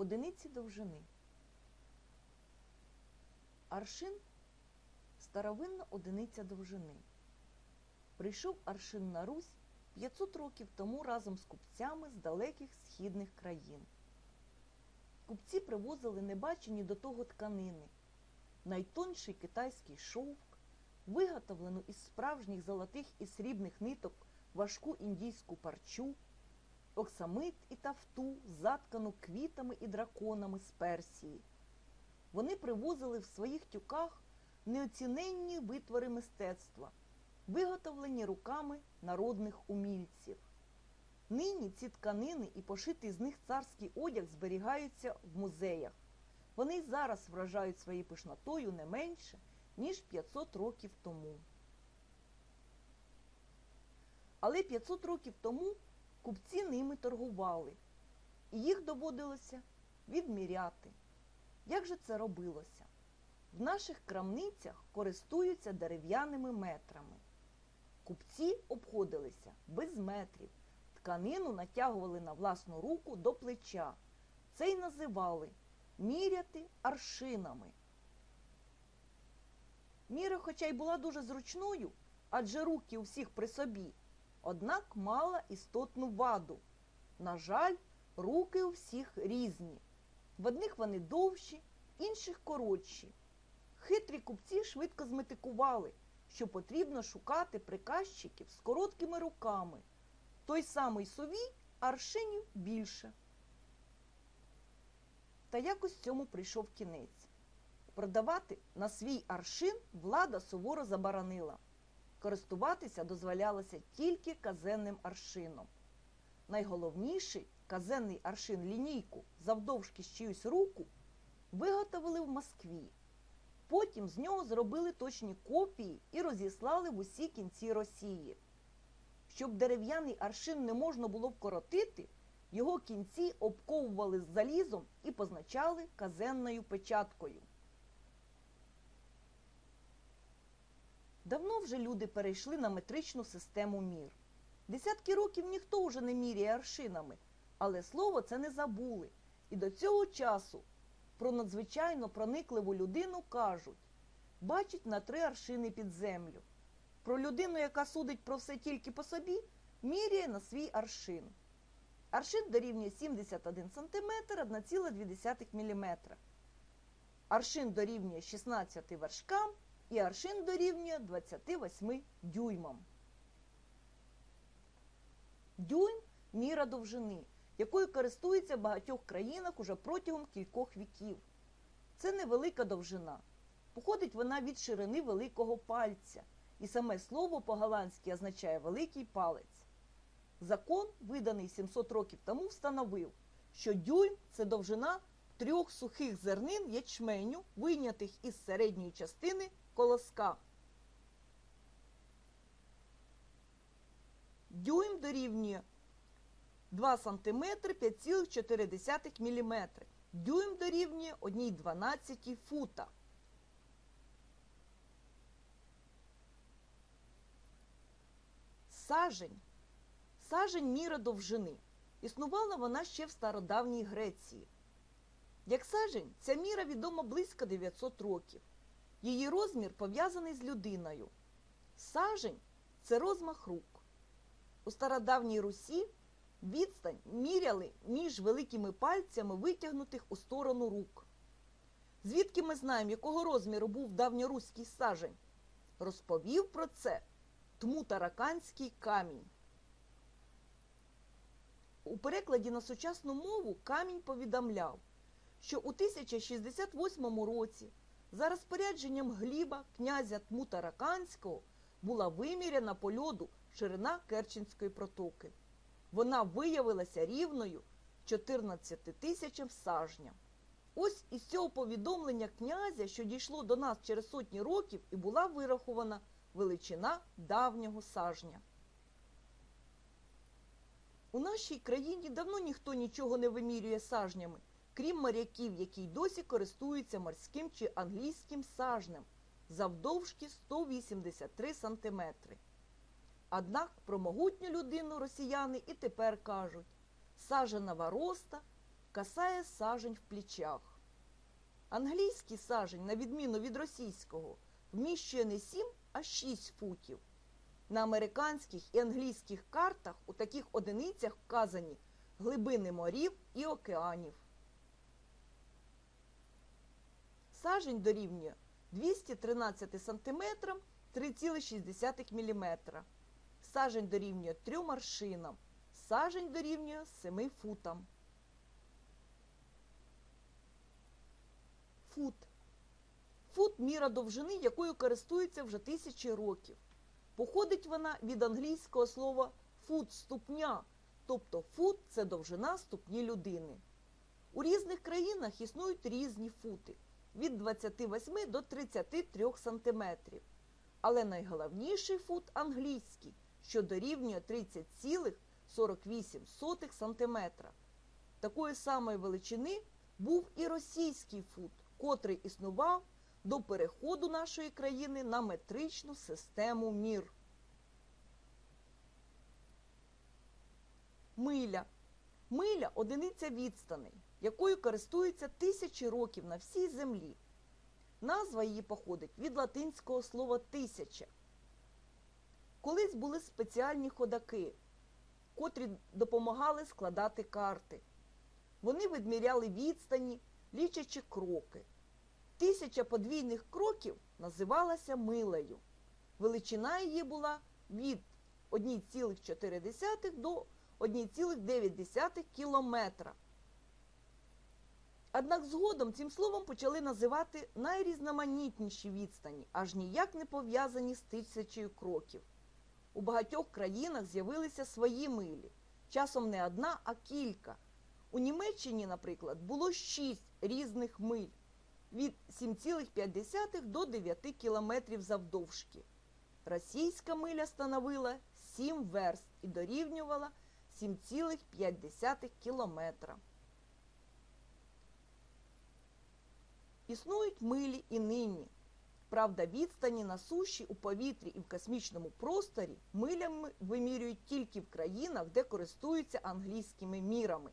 одиниці довжини. Аршин старовинна одиниця довжини. Прийшов аршин на Русь 500 років тому разом з купцями з далеких східних країн. Купці привозили небачені до того тканини, найтонший китайський шовк, виготовлену із справжніх золотих і срібних ниток важку індійську парчу, оксамит і тафту, заткану квітами і драконами з Персії. Вони привозили в своїх тюках неоціненні витвори мистецтва, виготовлені руками народних умільців. Нині ці тканини і пошитий з них царський одяг зберігаються в музеях. Вони й зараз вражають своєю пишнотою не менше, ніж 500 років тому. Але 500 років тому купці ними торгували, і їх доводилося відміряти. Як же це робилося? В наших крамницях користуються дерев'яними метрами. Купці обходилися без метрів, тканину натягували на власну руку до плеча. Це й називали міряти аршинами. Міра, хоча й була дуже зручною, адже руки у всіх при собі, однак мала істотну ваду. На жаль, руки у всіх різні. В одних вони довші, інших коротші. Хитрі купці швидко зметикували, що потрібно шукати приказчиків з короткими руками. Той самий совій аршинів більше. Та якось цьому прийшов кінець. Продавати на свій аршин влада суворо заборонила. Користуватися дозволялося тільки казенним аршином. Найголовніший казенний аршин лінійку завдовжки з чиюсь руку виготовили в Москві. Потім з нього зробили точні копії і розіслали в усі кінці Росії. Щоб дерев'яний аршин не можна було вкоротити, його кінці обковували з залізом і позначали казенною печаткою. Давно вже люди перейшли на метричну систему мір. Десятки років ніхто вже не міряє аршинами, але слово це не забули. І до цього часу про надзвичайно проникливу людину кажуть бачить на три аршини під землю. Про людину, яка судить про все тільки по собі, міряє на свій аршин. Аршин дорівнює 71 см 1,2 мм. Аршин дорівнює 16 вершкам і аршин дорівнює 28 дюймам. Дюйм міра довжини, якою користуються в багатьох країнах уже протягом кількох віків. Це невелика довжина. Походить вона від ширини великого пальця, і саме слово по-голландськи означає великий палець. Закон, виданий 700 років тому, встановив, що дюйм це довжина трьох сухих зернин ячменю, вийнятих із середньої частини колоска. Дюйм дорівнює 2 см 5,4 мм. Дюйм дорівнює 1,12 фута. Сажень. Сажень міра довжини. Існувала вона ще в стародавній Греції. Як сажень, ця міра відома близько 900 років. Її розмір пов'язаний з людиною. Сажень це розмах рук. У стародавній Русі відстань міряли між великими пальцями витягнутих у сторону рук. Звідки ми знаємо, якого розміру був давньоруський сажень? Розповів про це Тмутараканський камінь. У перекладі на сучасну мову камінь повідомляв, що у 1068 році за розпорядженням Гліба, князя Тмутараканського, була виміряна по льоду ширина Керченської протоки. Вона виявилася рівною 14 тисячам сажням. Ось із цього повідомлення князя, що дійшло до нас через сотні років, і була вирахована величина давнього сажня. У нашій країні давно ніхто нічого не вимірює сажнями, крім моряків, які й досі користуються морським чи англійським сажнем завдовжки 183 сантиметри. Однак про могутню людину росіяни і тепер кажуть саженова роста касає сажень в плечах. Англійський сажень, на відміну від російського, вміщує не 7, а 6 футів. На американських і англійських картах у таких одиницях вказані глибини морів і океанів. Сажень дорівнює 213 см 3,6 мм. Сажень дорівнює 3 аршинам. Сажень дорівнює 7 футам. Фут. Фут міра довжини, якою користуються вже тисячі років. Походить вона від англійського слова фут ступня, тобто фут це довжина ступні людини. У різних країнах існують різні фути від 28 до 33 см. Але найголовніший фут англійський, що дорівнює 30,48 см. Такої самої величини був і російський фут, котрий існував до переходу нашої країни на метричну систему мір. Миля. Миля одиниця відстаней, якою користуються тисячі років на всій землі. Назва її походить від латинського слова тисяча. Колись були спеціальні ходаки, котрі допомагали складати карти. Вони відміряли відстані, лічачи кроки. Тисяча подвійних кроків називалася милею. Величина її була від 1,4 до 1,9 кілометра. Однак згодом цим словом почали називати найрізноманітніші відстані, аж ніяк не пов'язані з тисячею кроків. У багатьох країнах з'явилися свої милі, часом не одна, а кілька. У Німеччині, наприклад, було шість різних миль від 7,5 до 9 кілометрів завдовжки. Російська миля становила 7 верст і дорівнювала 7,5 кілометра. Існують милі і нині. Правда, відстані на суші, у повітрі і в космічному просторі милями вимірюють тільки в країнах, де користуються англійськими мірами.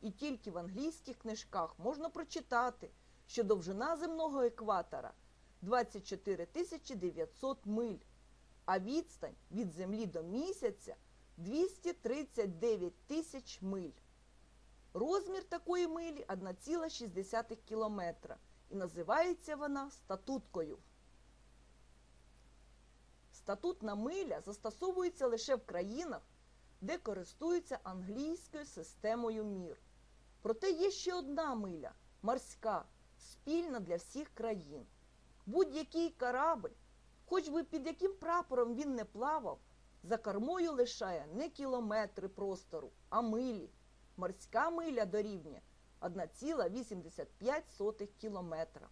І тільки в англійських книжках можна прочитати, що довжина земного екватора 24 900 миль, а відстань від Землі до місяця 239 тисяч миль. Розмір такої милі 1,6 кілометра і називається вона статуткою. Статутна миля застосовується лише в країнах, де користуються англійською системою мір. Проте є ще одна миля морська, спільна для всіх країн. Будь-який корабль, хоч би під яким прапором він не плавав, за кормою лишає не кілометри простору, а милі. Морська миля дорівнює 1,85 кілометра.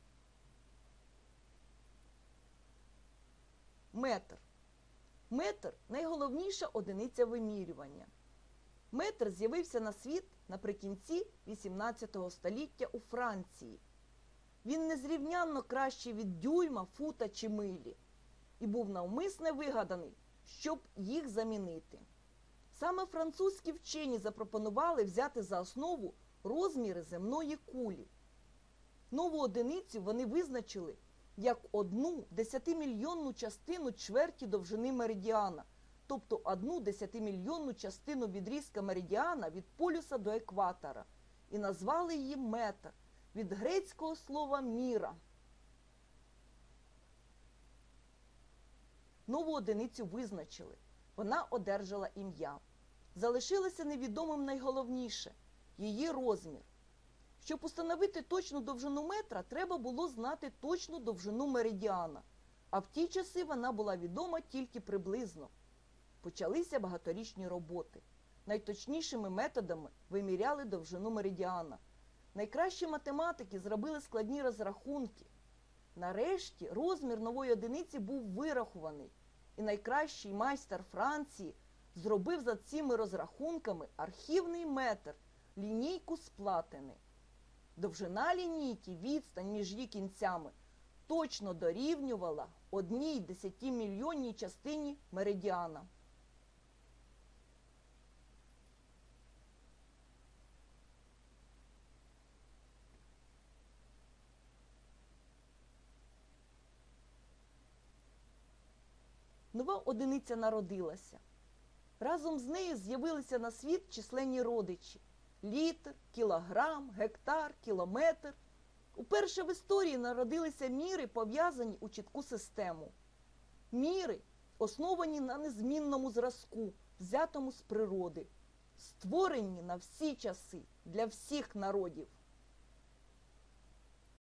Метр. Метр найголовніша одиниця вимірювання. Метр з'явився на світ наприкінці XVIII століття у Франції. Він незрівнянно кращий від дюйма, фута чи милі, і був навмисне вигаданий, щоб їх замінити. Саме французькі вчені запропонували взяти за основу розміри земної кулі. Нову одиницю вони визначили як одну десятимільйонну частину чверті довжини меридіана, тобто одну десятимільйонну частину відрізка меридіана від полюса до екватора, і назвали її метр від грецького слова міра. Нову одиницю визначили. Вона одержала ім'я. Залишилося невідомим найголовніше її розмір. Щоб установити точну довжину метра, треба було знати точну довжину меридіана, а в ті часи вона була відома тільки приблизно. Почалися багаторічні роботи. Найточнішими методами виміряли довжину меридіана. Найкращі математики зробили складні розрахунки. Нарешті розмір нової одиниці був вирахований, і найкращий майстер Франції зробив за цими розрахунками архівний метр, лінійку сплатини. Довжина лінійки, відстань між її кінцями, точно дорівнювала одній десятімільйонній частині меридіана. Нова одиниця народилася. Разом з нею з'явилися на світ численні родичі літр, кілограм, гектар, кілометр. Уперше в історії народилися міри, пов'язані у чітку систему. Міри, основані на незмінному зразку, взятому з природи, створені на всі часи для всіх народів.